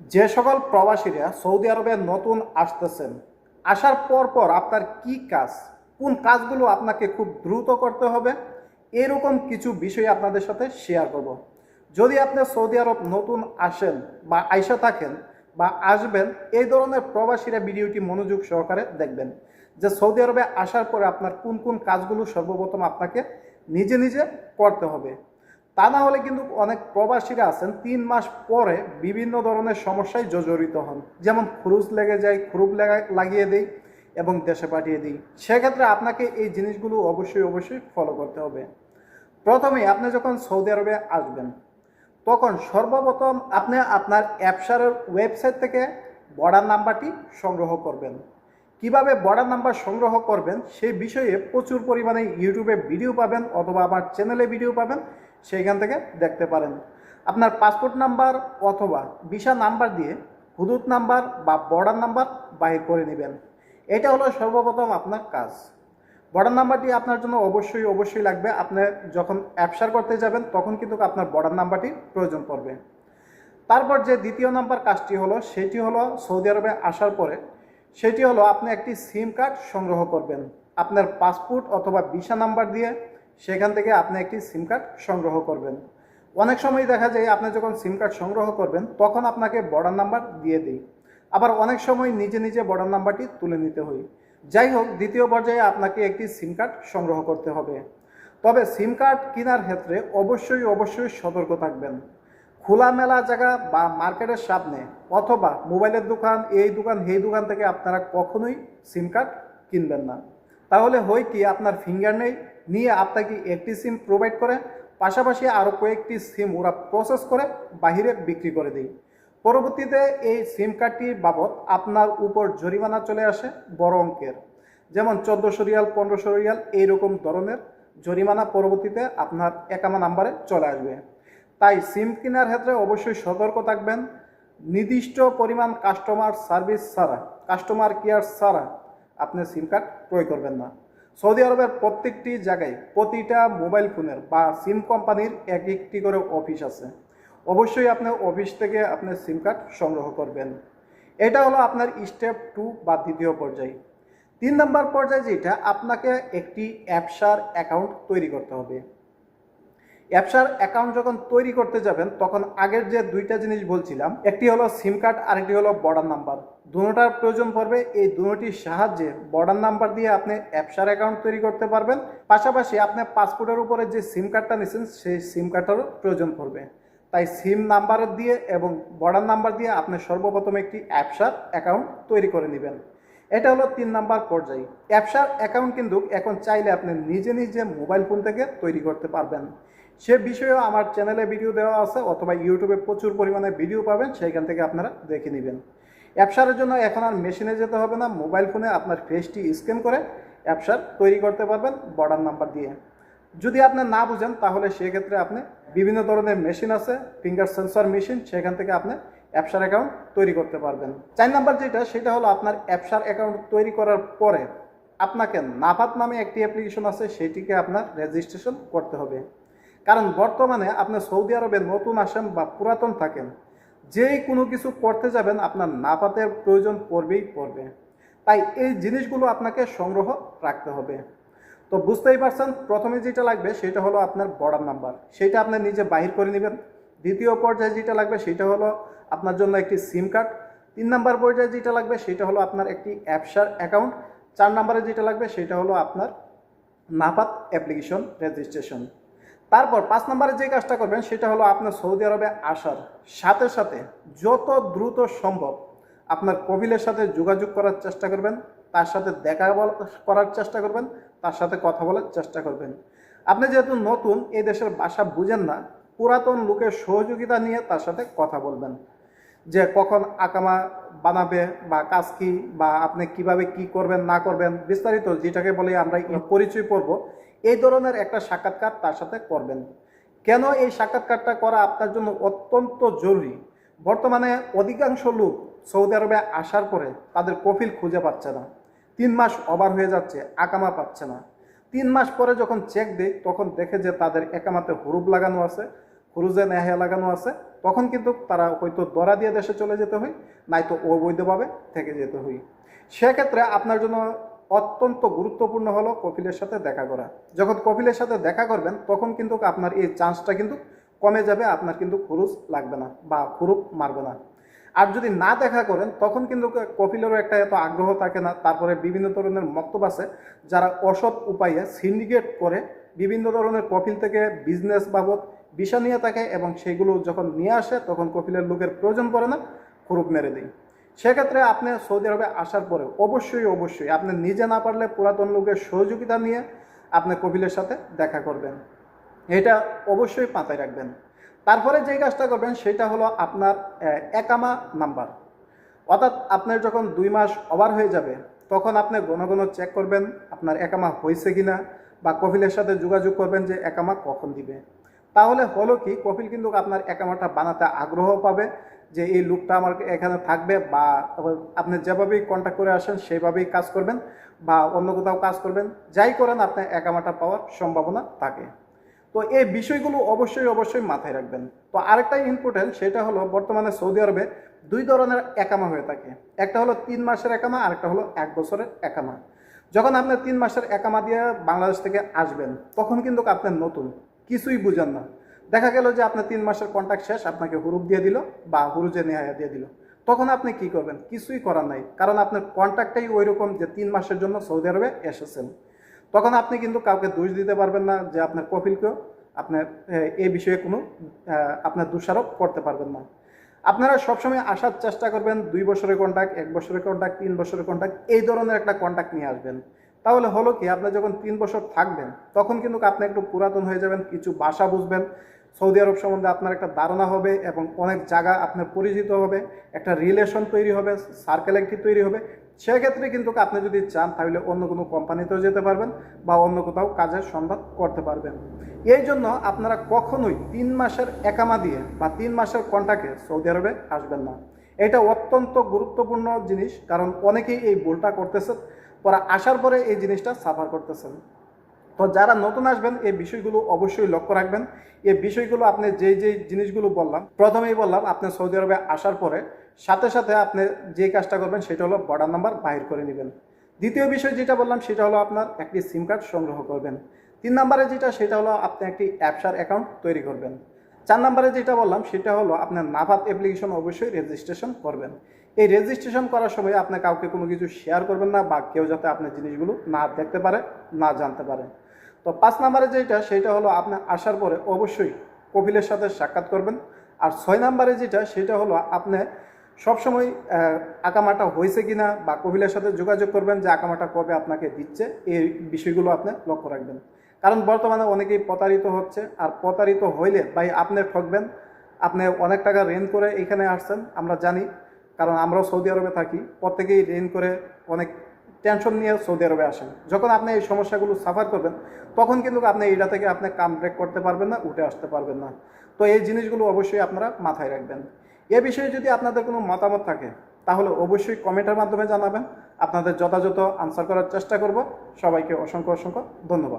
যে সকল প্রবাসীরা সৌদি আরবে নতুন আসতেছেন, আসার পর পর আপনার কি কাজ? কোন কাজগুলো আপনাকে খুব দ্রুত করতে হবে? এরকম কিছু বিষয় আপনাদের সাথে শেয়ার করব। যদি আপনি সৌদি আরব নতুন আসেন বা আইসা থাকেন বা আসবেন, এই ধরনের প্রবাসীরা ভিডিওটি মনোযোগ সহকারে দেখবেন যে সৌদি আরবে আসার পরে আপনার কোন কোন কাজগুলো সর্বপ্রথম আপনাকে নিজে নিজে করতে হবে। তা না হলে কিন্তু অনেক প্রবাসীরা আছেন, তিন মাস পরে বিভিন্ন ধরনের সমস্যায় জর্জরিত হন। যেমন খুরুজ লেগে যায় লাগা- লাগিয়ে দেই এবং দেশে পাঠিয়ে দিই। সেক্ষেত্রে আপনাকে এই জিনিসগুলো অবশ্যই অবশ্যই ফলো করতে হবে। প্রথমে আপনি যখন সৌদি আরবে আসবেন, তখন সর্বপ্রথম আপনি আপনার অ্যাপসারের ওয়েবসাইট থেকে বর্ডার নাম্বারটি সংগ্রহ করবেন। কীভাবে বর্ডার নাম্বার সংগ্রহ করবেন সেই বিষয়ে প্রচুর পরিমাণে ইউটিউবে ভিডিও পাবেন অথবা আমার চ্যানেলে ভিডিও পাবেন। সেইখান থেকে দেখতে পারেন। আপনার পাসপোর্ট নাম্বার অথবা ভিসা নাম্বার দিয়ে হুদুদ নাম্বার বা বর্ডার নাম্বার বাহির করে নেবেন। এটা হলো সর্বপ্রথম আপনার কাজ। বর্ডার নাম্বারটি আপনার জন্য অবশ্যই অবশ্যই লাগবে। আপনি যখন অ্যাপসার করতে যাবেন, তখন কিন্তু আপনার বর্ডার নাম্বারটি প্রয়োজন পড়বে। তারপর যে দ্বিতীয় নাম্বার কাজটি হলো, সেটি হলো সৌদি আরবে আসার পরে, সেটি হলো আপনি একটি সিম কার্ড সংগ্রহ করবেন। আপনার পাসপোর্ট অথবা ভিসা নাম্বার দিয়ে সেখান থেকে আপনি একটি সিম কার্ড সংগ্রহ করবেন। অনেক সময় দেখা যায় আপনি যখন সিম কার্ড সংগ্রহ করবেন, তখন আপনাকে বর্ডার নাম্বার দিয়ে দিই। আবার অনেক সময় নিজে নিজে বর্ডার নাম্বারটি তুলে নিতে হয়। যাই হোক, দ্বিতীয় পর্যায়ে আপনাকে একটি সিম কার্ড সংগ্রহ করতে হবে। তবে সিম কার্ড কেনার ক্ষেত্রে অবশ্যই অবশ্যই সতর্ক থাকবেন। খোলামেলা জায়গা বা মার্কেটের সামনে অথবা মোবাইলের দোকান, এই দোকান, সেই দোকান থেকে আপনারা কখনোই সিম কার্ড কিনবেন না। তাহলে হয় কি, আপনার ফিঙ্গার নেই নিয়ে আপনাকে একটি সিম প্রোভাইড করে, পাশাপাশি আরও কয়েকটি সিম ওরা প্রসেস করে বাহিরে বিক্রি করে দেয়। পরবর্তীতে এই সিম কার্ডটির বাবদ আপনার উপর জরিমানা চলে আসে বড় অঙ্কের। যেমন চোদ্দোশো রিয়াল, পনেরোশো রিয়াল এইরকম ধরনের জরিমানা পরবর্তীতে আপনার একামা নাম্বারে চলে আসবে। তাই সিম কেনার ক্ষেত্রে অবশ্যই সতর্ক থাকবেন। নির্দিষ্ট পরিমাণ কাস্টমার সার্ভিস ছাড়া কাস্টমার কেয়ার ছাড়া আপনি সিম কার্ড ক্রয় করবেন না। সৌদি আরবের প্রত্যেকটি জায়গায় প্রতিটা মোবাইল ফোনের বা সিম কোম্পানির এক একটি করে অফিস আছে। অবশ্যই আপনার অফিস থেকে আপনার সিম কার্ড সংগ্রহ করবেন। এটা হলো আপনার স্টেপ টু বা দ্বিতীয় পর্যায়। তিন নম্বর পর্যায়ে যেটা, আপনাকে একটি অ্যাপসার অ্যাকাউন্ট তৈরি করতে হবে। অ্যাপসার অ্যাকাউন্ট যখন তৈরি করতে যাবেন, তখন আগের যে দুইটা জিনিস বলছিলাম, একটি হলো সিম কার্ড, আরেকটি হলো বর্ডার নাম্বার। দুটোটার প্রয়োজন পড়বে, এই দুটোটির সাহায্যে বর্ডার নাম্বার দিয়ে আপনি অ্যাপসার অ্যাকাউন্ট তৈরি করতে পারবেন। পাশাপাশি আপনি পাসপোর্টের উপরে যে সিম কার্ডটা নিচ্ছেন সেই সিম কার্ডটারও প্রয়োজন পড়বে। তাই সিম নাম্বার দিয়ে এবং বর্ডার নাম্বার দিয়ে আপনি সর্বপ্রথম একটি অ্যাপসার অ্যাকাউন্ট তৈরি করে নেবেন। এটা হলো তিন নাম্বার পর্যায়ে। অ্যাপসার অ্যাকাউন্ট কিন্তু এখন চাইলে আপনি নিজে নিজে মোবাইল ফোন থেকে তৈরি করতে পারবেন। সে বিষয়েও আমার চ্যানেলে ভিডিও দেওয়া আছে অথবা ইউটিউবে প্রচুর পরিমাণে ভিডিও পাবেন, সেইখান থেকে আপনারা দেখে নেবেন। অ্যাপসারের জন্য এখন আর মেশিনে যেতে হবে না, মোবাইল ফোনে আপনার ফেসটি স্ক্যান করে অ্যাপসার তৈরি করতে পারবেন বর্ডার নাম্বার দিয়ে। যদি আপনি না বুঝেন, তাহলে সেক্ষেত্রে আপনি বিভিন্ন ধরনের মেশিন আছে, ফিঙ্গার সেন্সর মেশিন, সেখান থেকে আপনি অ্যাপসার অ্যাকাউন্ট তৈরি করতে পারবেন। চার নাম্বার যেটা, সেটা হলো আপনার অ্যাপসার অ্যাকাউন্ট তৈরি করার পরে আপনাকে নাফাত নামে একটি অ্যাপ্লিকেশন আছে, সেটিকে আপনার রেজিস্ট্রেশন করতে হবে। কারণ বর্তমানে আপনি সৌদি আরবে নতুন আসেন বা পুরাতন থাকেন, যেই কোনো কিছু করতে যাবেন আপনার নাপাতের প্রয়োজন পড়বেই পড়বে। তাই এই জিনিসগুলো আপনাকে সংগ্রহ রাখতে হবে। তো বুঝতেই পারছেন, প্রথমে যেটা লাগবে সেটা হলো আপনার বর্ডার নাম্বার। সেটা আপনি নিজে বাহির করে নেবেন। দ্বিতীয় পর্যায়ে যেটা লাগবে সেটা হলো আপনার জন্য একটি সিম কার্ড। তিন নাম্বার পর্যায়ে যেটা লাগবে সেটা হলো আপনার একটি অ্যাপসার অ্যাকাউন্ট। চার নাম্বারে যেটা লাগবে সেটা হলো আপনার নাপাত অ্যাপ্লিকেশন রেজিস্ট্রেশন। তারপর পাঁচ নম্বরে যে কাজটা করবেন, সেটা হলো আপনার সৌদি আরবে আসার সাথে সাথে যত দ্রুত সম্ভব আপনার কবিলের সাথে যোগাযোগ করার চেষ্টা করবেন, তার সাথে দেখা করার চেষ্টা করবেন, তার সাথে কথা বলার চেষ্টা করবেন। আপনি যেহেতু নতুন, এই দেশের ভাষা বুঝেন না, পুরাতন লোকের সহযোগিতা নিয়ে তার সাথে কথা বলবেন। যে কখন আকামা বানাবে বা কাজ কি, বা আপনি কীভাবে কি করবেন, না করবেন, বিস্তারিত যেটাকে বলে আমরা পরিচয় পড়ব এই ধরনের একটা সাক্ষাৎকার তার সাথে করবেন। কেন এই সাক্ষাৎকারটা করা আপনার জন্য অত্যন্ত জরুরি? বর্তমানে অধিকাংশ লোক সৌদি আরবে আসার পরে তাদের কফিল খুঁজে পাচ্ছে না। তিন মাস ওভার হয়ে যাচ্ছে, আকামা পাচ্ছে না। তিন মাস পরে যখন চেক দেয়, তখন দেখে যে তাদের একামাতে হুরুপ লাগানো আছে হুরুজে নেহায়া লাগানো আছে। তখন কিন্তু তারা হয়তো দরা দিয়ে দেশে চলে যেতে হয় নয়তো অবৈধভাবে থেকে যেতে হয়। সেক্ষেত্রে আপনার জন্য অত্যন্ত গুরুত্বপূর্ণ হলো কপিলের সাথে দেখা করা। যখন কপিলের সাথে দেখা করবেন, তখন কিন্তু আপনার এই চান্সটা কিন্তু কমে যাবে, আপনার কিন্তু খুরুজ লাগবে না বা খুরুপ মারবে না। আর যদি না দেখা করেন, তখন কিন্তু কপিলেরও একটা এত আগ্রহ থাকে না। তারপরে বিভিন্ন ধরনের মক্তব আছে, যারা অসৎ উপায়ে সিন্ডিকেট করে বিভিন্ন ধরনের কপিল থেকে বিজনেস বাবদ বিষয় নিয়ে থাকে এবং সেগুলো যখন নিয়ে আসে, তখন কপিলের লোকের প্রয়োজন পড়ে না, খুরুপ মেরে দেয়। সেক্ষেত্রে আপনি সৌদি আরবে আসার পরে অবশ্যই অবশ্যই আপনি নিজে না পারলে পুরাতন লোকের সহযোগিতা নিয়ে আপনি কপিলের সাথে দেখা করবেন। এটা অবশ্যই মাথায় রাখবেন। তারপরে যে কাজটা করবেন সেটা হলো আপনার একামা নাম্বার। অর্থাৎ আপনার যখন দুই মাস ওভার হয়ে যাবে, তখন আপনি ঘন ঘন চেক করবেন আপনার একামা হয়েছে কিনা বা কপিলের সাথে যোগাযোগ করবেন যে একামা কখন দিবে। তাহলে হলো কি, কপিল কিন্তু আপনার একামাটা বানাতে আগ্রহ পাবে যে এই লুকটা আমার এখানে থাকবে বা আপনি যেভাবেই কন্ট্যাক্ট করে আসেন সেভাবেই কাজ করবেন বা অন্য কোথাও কাজ করবেন, যাই করেন, আপনার একামাটা পাওয়ার সম্ভাবনা থাকে। তো এই বিষয়গুলো অবশ্যই অবশ্যই মাথায় রাখবেন। তো আরেকটা ইম্পর্টেন্ট সেটা হলো বর্তমানে সৌদি আরবে দুই ধরনের একামা হয়ে থাকে। একটা হলো তিন মাসের একামা, আরেকটা হলো এক বছরের একামা। যখন আপনি তিন মাসের একামা দিয়ে বাংলাদেশ থেকে আসবেন, তখন কিন্তু আপনার নতুন, কিছুই বুঝেন না। দেখা গেল যে আপনার তিন মাসের কন্ট্যাক্ট শেষ, আপনাকে হুরুপ দিয়ে দিল বা হুরুজে নেহায়া দিয়ে দিল। তখন আপনি কি করবেন? কিছুই করার নাই। কারণ আপনার কন্ট্যাক্টটাই ওই রকম যে তিন মাসের জন্য সৌদি আরবে এসেছেন। তখন আপনি কিন্তু কাউকে দোষ দিতে পারবেন না যে আপনার কপিলকেও আপনার এই বিষয়ে কোনো আপনার দোষারোপ করতে পারবেন না। আপনারা সবসময় আসার চেষ্টা করবেন, দুই বছরের কন্ট্যাক্ট এক বছরের কন্ট্যাক্ট তিন বছরের কন্ট্যাক্ট এই ধরনের একটা কন্ট্যাক্ট নিয়ে আসবেন। তাহলে হলো কি, আপনি যখন তিন বছর থাকবেন, তখন কিন্তু আপনি একটু পুরাতন হয়ে যাবেন, কিছু ভাষা বুঝবেন সৌদি আরব সম্বন্ধে আপনার একটা ধারণা হবে এবং অনেক জায়গা আপনার পরিচিত হবে, একটা রিলেশন তৈরি হবে সার্কেল একটি তৈরি হবে। সেক্ষেত্রে কিন্তু আপনি যদি চান তাহলে অন্য কোনো কোম্পানিতেও যেতে পারবেন বা অন্য কোথাও কাজের সন্ধান করতে পারবেন। এই জন্য আপনারা কখনোই তিন মাসের একামা দিয়ে বা তিন মাসের কন্ট্যাক্টে সৌদি আরবে আসবেন না। এটা অত্যন্ত গুরুত্বপূর্ণ জিনিস, কারণ অনেকেই এই ভুলটা করতেছে, পরে আসার পরে এই জিনিসটা সাফার করতেছেন। তো যারা নতুন আসবেন, এই বিষয়গুলো অবশ্যই লক্ষ্য রাখবেন। এই বিষয়গুলো আপনি যেই যেই জিনিসগুলো বললাম, প্রথমেই বললাম, আপনি সৌদি আরবে আসার পরে সাথে সাথে আপনি যে কাজটা করবেন, সেটা হলো বর্ডার নাম্বার বাহির করে নেবেন। দ্বিতীয় বিষয় যেটা বললাম, সেটা হলো আপনার একটি সিম কার্ড সংগ্রহ করবেন। তিন নম্বরে যেটা, সেটা হলো আপনি একটি অ্যাপসার অ্যাকাউন্ট তৈরি করবেন। চার নম্বরে যেটা বললাম, সেটা হলো আপনার নাফাত অ্যাপ্লিকেশন অবশ্যই রেজিস্ট্রেশন করবেন। এই রেজিস্ট্রেশন করার সময় আপনি কাউকে কোনো কিছু শেয়ার করবেন না বা কেউ যাতে আপনার জিনিসগুলো না দেখতে পারে, না জানতে পারে। তো পাঁচ নম্বরে যেটা, সেটা হলো আপনি আসার পরে অবশ্যই কপিলের সাথে সাক্ষাৎ করবেন। আর ছয় নম্বরে যেটা, সেটা হলো আপনি সবসময় আকামাটা হয়েছে কিনা বা কপিলের সাথে যোগাযোগ করবেন যে আকামাটা কবে আপনাকে দিচ্ছে, এই বিষয়গুলো আপনি লক্ষ্য রাখবেন। কারণ বর্তমানে অনেকেই প্রতারিত হচ্ছে, আর প্রতারিত হইলে ভাই আপনি ঠকবেন, আপনি অনেক টাকা রেন করে এখানে আসছেন, আমরা জানি। কারণ আমরাও সৌদি আরবে থাকি, প্রত্যেকেই রেন করে অনেক টেনশন নিয়ে সৌদি আরবে আসেন। যখন আপনি এই সমস্যাগুলো সাফার করবেন, তখন কিন্তু আপনি এটা থেকে আপনি কাম ব্রেক করতে পারবেন না, উঠে আসতে পারবেন না। তো এই জিনিসগুলো অবশ্যই আপনারা মাথায় রাখবেন। এ বিষয়ে যদি আপনাদের কোনো মতামত থাকে, তাহলে অবশ্যই কমেন্টের মাধ্যমে জানাবেন। আপনাদের যথাযথ আনসার করার চেষ্টা করব। সবাইকে অসংখ্য অসংখ্য ধন্যবাদ।